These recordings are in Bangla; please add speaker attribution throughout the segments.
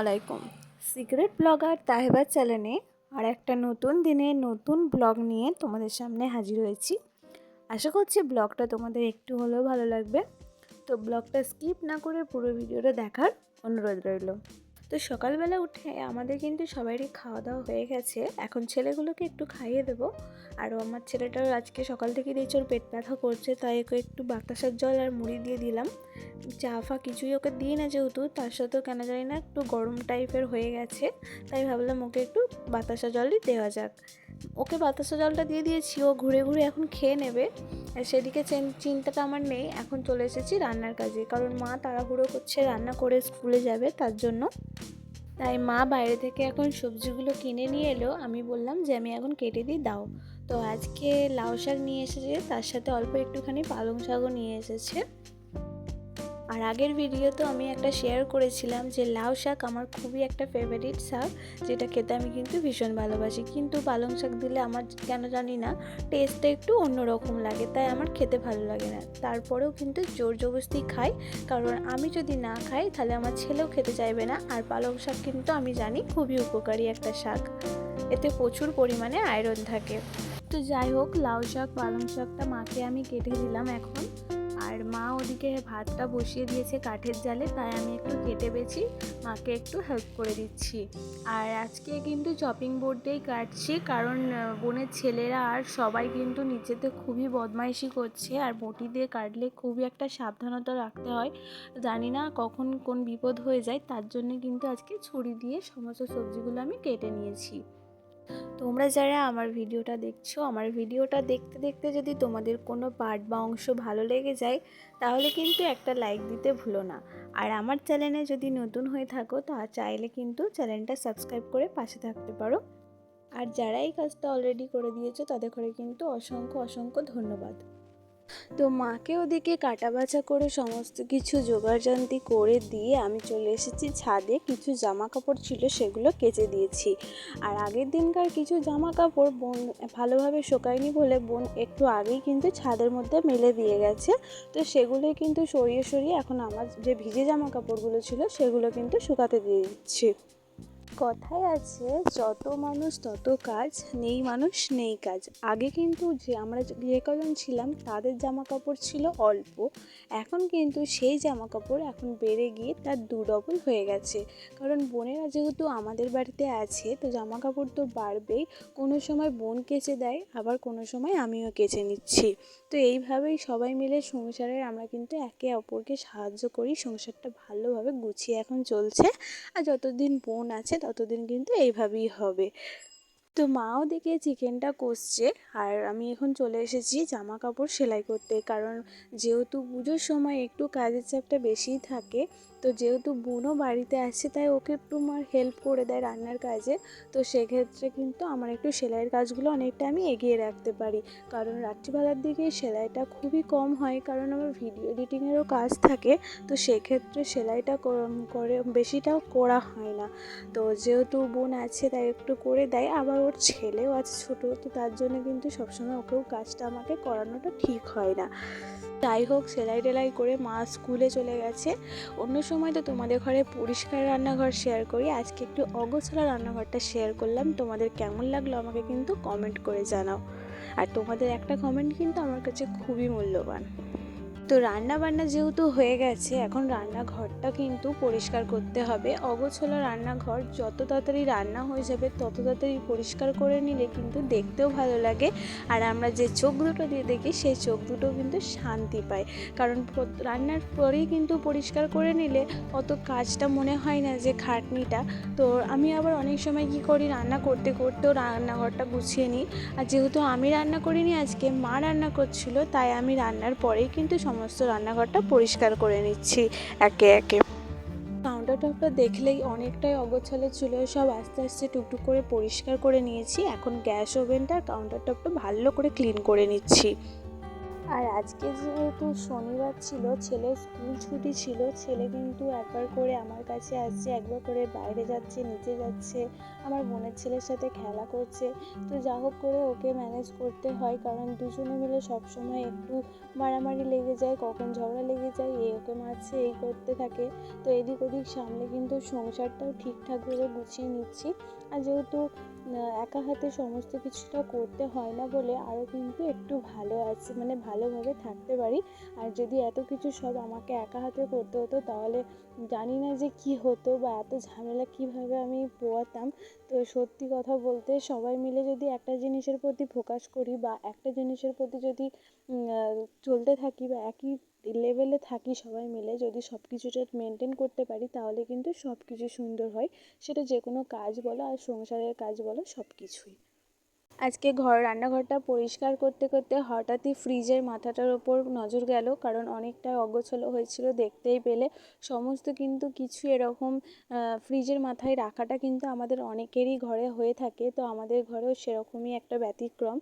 Speaker 1: আলাইকুম। সিক্রেট ব্লগার তাহেবার চ্যানেলে আর একটা নতুন দিনে নতুন ব্লগ নিয়ে তোমাদের সামনে হাজির হয়েছি। আশা করছি ব্লগটা তোমাদের একটু হলেও ভালো লাগবে। তো ব্লগটা স্কিপ না করে পুরো ভিডিওটা দেখার অনুরোধ রইল। তো সকালবেলা উঠে আমাদের কিন্তু সবারই খাওয়া দাওয়া হয়ে গেছে। এখন ছেলেগুলোকে একটু খাইয়ে দেবো। আর আমার ছেলেটার আজকে সকাল থেকে দেখছি ওর পেট ব্যথা করছে, তাই ওকে একটু বাতাসার জল আর মুড়ি দিয়ে দিলাম। চা ফা কিছুই ওকে দিই না যেহেতু, তার সাথেও কেন জানি না একটু গরম টাইপের হয়ে গেছে। তাই ভাবলাম ওকে একটু বাতাসা জলই দেওয়া যাক। ওকে বাতাসা জলটা দিয়ে দিয়েছি, ও ঘুরে ঘুরে এখন খেয়ে নেবে। সেদিকে চেন- চিন্তাটা আমার নেই, এখন চলে এসেছি রান্নার কাজে। কারণ মা তাড়াহুড়ো করছে, রান্না করে স্কুলে যাবে তার জন্য। তাই মা বাইরে থেকে এখন সবজিগুলো কিনে নিয়ে এলো। আমি বললাম যে, আমি এখন কেটে দিই দাও। তো আজকে লাউ শাক নিয়ে এসেছে, তার সাথে অল্প একটুখানি পালং শাকও নিয়ে এসেছে। আর আগের ভিডিওতে আমি একটা শেয়ার করেছিলাম যে লাউ শাক আমার খুবই একটা ফেভারিট শাক, যেটা খেতে আমি কিন্তু ভীষণ ভালোবাসি। কিন্তু পালং শাক দিলে আমার কেন জানি না টেস্টটা একটু অন্যরকম লাগে, তাই আমার খেতে ভালো লাগে না। তারপরেও কিন্তু জোর জবরদস্তি খাই, কারণ আমি যদি না খাই, তাহলে আমার ছেলেও খেতে চাইবে না, আর পালং শাক কিন্তু আমি জানি খুবই উপকারী একটা শাক। এতে প্রচুর পরিমাণে আয়রন থাকে। তো যাই হোক, লাউ শাক, পালং শাকটা মাকে আমি কেটে দিলাম এখন। আর মা ওদিকে ভাতটা বসিয়ে দিয়েছে কাঠের জালে, তাই আমি একটু কেটে বেছি, মাকে একটু হেল্প করে দিচ্ছি। আর আজকে কিন্তু চপিং বোর্ডেই কাটছি, কারণ বোনের ছেলেরা আর সবাই কিন্তু নিচেতে খুবই বদমাইশি করছে, আর বটি দিয়ে কাটলে খুবই একটা সাবধানতা রাখতে হয়। জানি না কখন কোন বিপদ হয়ে যায়, তার জন্য কিন্তু আজকে ছুরি দিয়ে সমস্ত সবজিগুলো আমি কেটে নিয়েছি। তোমরা যারা আমার ভিডিওটা দেখছ, আমার ভিডিওটা দেখতে দেখতে যদি তোমাদের কোনো পার্ট বা অংশ ভালো লেগে যায়, তাহলে কিন্তু একটা লাইক দিতে ভুলো না। আর আমার চ্যানেলে যদি নতুন হয়ে থাকো, তা চাইলে কিন্তু চ্যানেলটা সাবস্ক্রাইব করে পাশে থাকতে পারো। আর যারা এই কাজটা অলরেডি করে দিয়েছ, তাদের করে কিন্তু অসংখ্য অসংখ্য ধন্যবাদ। তো মাকে ওদিকে কাটা বাছা করে সমস্ত কিছু জোগাড়যন্ত্রী করে দিয়ে আমি চলে এসেছি ছাদে। কিছু জামা কাপড় ছিল সেগুলো কেচে দিয়েছি। আর আগের দিনকার কিছু জামা কাপড় বোন ভালোভাবে শুকায়নি বলে বোন একটু আগেই কিন্তু ছাদের মধ্যে মেলে দিয়ে গেছে। তো সেগুলোই কিন্তু সরিয়ে সরিয়ে এখন আমার যে ভিজে জামা কাপড়গুলো ছিল সেগুলো কিন্তু শুকাতে দিয়ে দিচ্ছি কথায় আছে, যত মানুষ তত কাজ, নেই মানুষ নেই কাজ। আগে কিন্তু যে আমরা যে কজন ছিলাম, তাদের জামা কাপড় ছিল অল্প। এখন কিন্তু সেই জামা কাপড় এখন বেড়ে গিয়ে তার দু ডবল হয়ে গেছে। কারণ বোনেরা যেহেতু আমাদের বাড়িতে আছে, তো জামা কাপড় তো বাড়বেই। কোনো সময় বোন কেচে দেয়, আবার কোনো সময় আমিও কেচে নিচ্ছি। তো এইভাবেই সবাই মিলে সংসারের আমরা কিন্তু একে অপরকে সাহায্য করি, সংসারটা ভালোভাবে গুছিয়ে এখন চলছে। আর যতদিন বোন আছে ততদিন কিন্তু এইভাবেই হবে। তো মাও দেখে চিকেনটা কষছে আর আমি এখন চলে এসেছি জামা কাপড় সেলাই করতে। কারণ যেহেতু পুজোর সময় একটু কাজের চাপটা বেশিই থাকে, তো যেহেতু বোনও বাড়িতে আছে তাই ওকে একটু আমার হেল্প করে দেয় রান্নার কাজে। তো সেক্ষেত্রে কিন্তু আমার একটু সেলাইয়ের কাজগুলো অনেকটা আমি এগিয়ে রাখতে পারি। কারণ রাত্রিবেলার দিকে সেলাইটা খুবই কম হয়, কারণ আমার ভিডিও এডিটিংয়েরও কাজ থাকে, তো সেক্ষেত্রে সেলাইটা করে, বেশিটাও করা হয় না। তো যেহেতু বোন আছে তাই একটু করে দেয়, আবার ওর ছেলেও আছে ছোটো, তো তার জন্য কিন্তু সবসময় ওকেও কাজটা আমাকে করানোটা ঠিক হয় না। যাই হোক, সেলাই টেলাই করে মা স্কুলে চলে গেছে। অন্য সময় তো তোমাদের ঘরে পরিষ্কার রান্নাঘর শেয়ার করি। আজকে একটু অগোছালা রান্নাঘরটা শেয়ার করলাম। তোমাদের কেমন লাগল আমাকে কিন্তু কমেন্ট করে জানাও। আর তোমাদের একটা কমেন্ট কিন্তু আমার কাছে খুবই মূল্যবান। তো রান্না বান্না যেহেতু হয়ে গেছে, এখন রান্নাঘরটা কিন্তু পরিষ্কার করতে হবে। অগোছলা রান্নাঘর যত তাড়াতাড়ি রান্না হয়ে যাবে, তত তাড়াতাড়ি পরিষ্কার করে নিলে কিন্তু দেখতেও ভালো লাগে। আর আমরা যে চোখ দুটো দিয়ে দেখি, সেই চোখ দুটো কিন্তু শান্তি পায়। কারণ রান্নার পরেই কিন্তু পরিষ্কার করে নিলে অত কাজটা মনে হয় না যে খাটনিটা। তো আমি আবার অনেক সময় কি করি, রান্না করতে করতেও রান্নাঘরটা গুছিয়ে নিই। আর যেহেতু আমি রান্না করিনি, আজকে মা রান্না করছিল, তাই আমি রান্নার পরেই কিন্তু সমস্ত রান্নাঘরটা পরিষ্কার করে নিচ্ছি একে একে। কাউন্টার টপটা দেখলেই অনেকটাই অগোছালো ছিল, সব আস্তে আস্তে টুকটুক করে পরিষ্কার করে নিয়েছি। এখন গ্যাস ওভেনটা কাউন্টার টপটা ভালো করে ক্লিন করে নিচ্ছি। আর আজকে যেহেতু শনিবার ছিল, ছেলের স্কুল ছুটি ছিল, ছেলে কিন্তু একবার করে আমার কাছে আসছে, একবার করে বাইরে যাচ্ছে, নিচে যাচ্ছে, আমার বোনের ছেলের সাথে খেলা করছে। তো যা হোক করে ওকে ম্যানেজ করতে হয়, কারণ দুজনে মিলে সবসময় একটু মারামারি লেগে যায়, কখন ঝগড়া লেগে যায় এ ওকে মারছে, এই করতে থাকে। তো এদিক ওদিক সামলে কিন্তু সংসারটাও ঠিকঠাকভাবে গুছিয়ে নিচ্ছি। আর যেহেতু একা হাতে সমস্ত কিছুটা করতে হয় না বলে আরও কিন্তু একটু ভালো আছে মানে ভালোভাবে থাকতে পারি। আর যদি এত কিছু সব আমাকে একা হাতে করতে হতো, তাহলে জানি না যে কি হতো বা এত ঝামেলা কীভাবে আমি পোয়াতাম। তো সত্যি কথা বলতে সবাই মিলে যদি একটা জিনিসের প্রতি ফোকাস করি বা একটা জিনিসের প্রতি যদি চলতে থাকি বা একই লেভেলে থাকি সবাই মিলে, যদি সব কিছুটা মেনটেন করতে পারি তাহলে কিন্তু সব কিছু সুন্দর হয়। সেটা যে কোনো কাজ বলো আর সংসারের কাজ বলো সব কিছুই আজকে ঘর, রান্নাঘরটা পরিষ্কার করতে করতে হঠাৎই ফ্রিজের মাথাটার ওপর নজর গেল, কারণ অনেকটা অগোছলো হয়েছিল দেখতেই পেলে। সমস্ত কিন্তু কিছু এরকম ফ্রিজের মাথায় রাখাটা কিন্তু আমাদের অনেকেরই ঘরে হয়ে থাকে, তো আমাদের ঘরেও সেরকমই একটা ব্যতিক্রম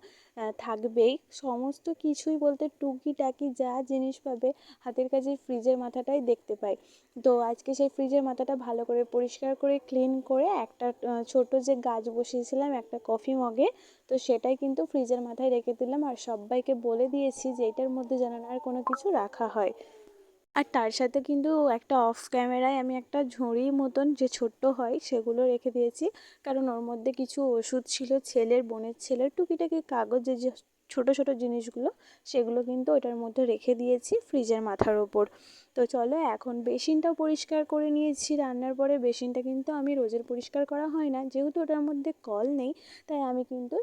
Speaker 1: থাকবেই। সমস্ত কিছুই বলতে টুকিটাকি যা জিনিস পাবে হাতের কাছে ফ্রিজের মাথাটাই দেখতে পাই। তো আজকে সেই ফ্রিজের মাথাটা ভালো করে পরিষ্কার করে ক্লিন করে একটা ছোট যে গাছ বসিয়েছিলাম, একটা কফি মগে তো সেটাই কিন্তু ফ্রিজের মাথায় রেখে দিলাম আর সবাইকে বলে দিয়েছি যে এটার মধ্যে যেন আর কোনো কিছু রাখা হয়। আর তার সাথে কিন্তু একটা অফ ক্যামেরায় আমি একটা ঝুড়ি মতন যে ছোট্ট হয় সেগুলো রেখে দিয়েছি। কারণ ওর মধ্যে কিছু ওষুধ ছিল, ছেলের, বোনের ছেলের, টুকিটাকি কাগজে যে ছোটো ছোটো জিনিসগুলো, সেগুলো কিন্তু ওটার মধ্যে রেখে দিয়েছি ফ্রিজের মাথার ওপর। তো চলো, এখন বেসিনটাও পরিষ্কার করে নিয়েছি। রান্নার পরে বেসিনটা কিন্তু আমি রোজের পরিষ্কার করা হয় না। যেহেতু ওটার মধ্যে কল নেই, তাই আমি কিন্তু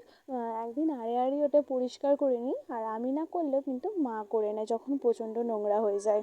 Speaker 1: একদিন আড়ে আড়ে ওটা পরিষ্কার করে নিই। আর আমি না করলেও কিন্তু মা করে নেয় যখন প্রচণ্ড নোংরা হয়ে যায়।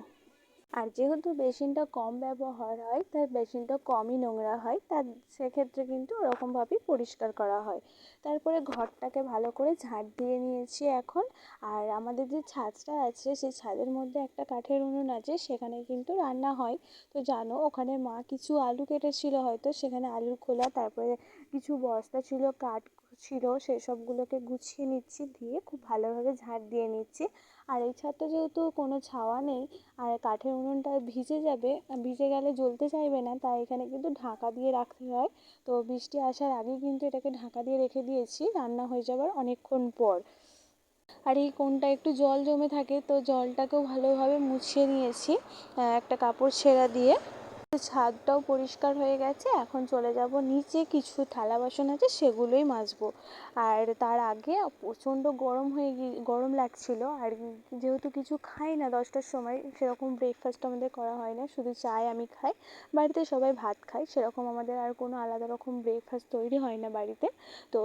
Speaker 1: আর যেহেতু বেসিনটা কম ব্যবহার হয়, তাই বেসিনটা কমই নোংরা হয় তার সেক্ষেত্রে কিন্তু ওরকমভাবেই পরিষ্কার করা হয়। তারপরে ঘরটাকে ভালো করে ঝাঁট দিয়ে নিয়েছি এখন। আর আমাদের যে ছাদটা আছে, সেই ছাদের মধ্যে একটা কাঠের উনুন আছে, সেখানে কিন্তু রান্না হয়। তো জানো, ওখানে মা কিছু আলু কেটেছিল হয়তো, সেখানে আলুর খোলা, তারপরে কিছু বস্তা ছিল কাঠ ছিল সেসবগুলোকে গুছিয়ে নিচ্ছি, দিয়ে খুব ভালোভাবে ঝাঁট দিয়ে নিচ্ছি। আর এই ছাদটা যেহেতু কোনো ছাওয়া নেই, আর কাঠের উনুনটা ভিজে যাবে, ভিজে গেলে জ্বলতে চাইবে না, তাই এখানে কিন্তু ঢাকা দিয়ে রাখতে হয়। তো বৃষ্টি আসার আগেই কিন্তু এটাকে ঢাকা দিয়ে রেখে দিয়েছি, রান্না হয়ে যাবার অনেকক্ষণ পর। আর এই কোণটা একটু জল জমে থাকে, তো জলটাকেও ভালোভাবে মুছিয়ে নিয়েছি একটা কাপড় ছেঁড়া দিয়ে। ছাদটাও পরিষ্কার হয়ে গেছে। এখন চলে যাব নিচে কিছু থালা বাসন আছে, সেগুলোই মাজবো। আর তার আগে প্রচণ্ড গরম হয়ে গিয়ে গরম লাগছিল। আর যেহেতু কিছু খাই না দশটার সময়, সেরকম ব্রেকফাস্ট আমাদের করা হয় না। শুধু চায় আমি খাই। বাড়িতে সবাই ভাত খায়, সেরকম আমাদের আর কোনো আলাদা রকম ব্রেকফাস্ট তৈরি হয় না বাড়িতে। তো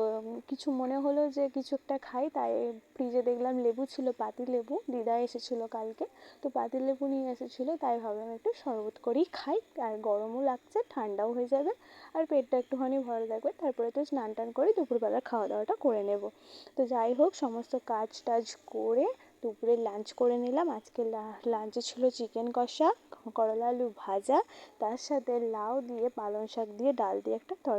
Speaker 1: কিছু মনে হলো যে কিছু একটা খাই, তাই ফ্রিজে দেখলাম লেবু ছিল, পাতি লেবু। দিদা এসেছিল কালকে। তো পাতি লেবু নিয়ে এসেছিল, তাই ভাবলাম একটু শরবত করেই খাই। আর গরমও লাগছে, ঠান্ডাও হয়ে যাবে। আর পেটটা একটুখানি ভরা থাকবে তারপরে তো স্নান টান করে দুপুরবেলা খাওয়া দাওয়াটা করে নেব। তো যাই হোক, সমস্ত কাজ টাজ করে দুপুরে লাঞ্চ করে নিলাম। আজকে লাঞ্চে ছিল চিকেন কষা, করলা আলু ভাজা, তার সাথে লাউ দিয়ে পালং শাক দিয়ে, ডাল দিয়ে একটা তরকারি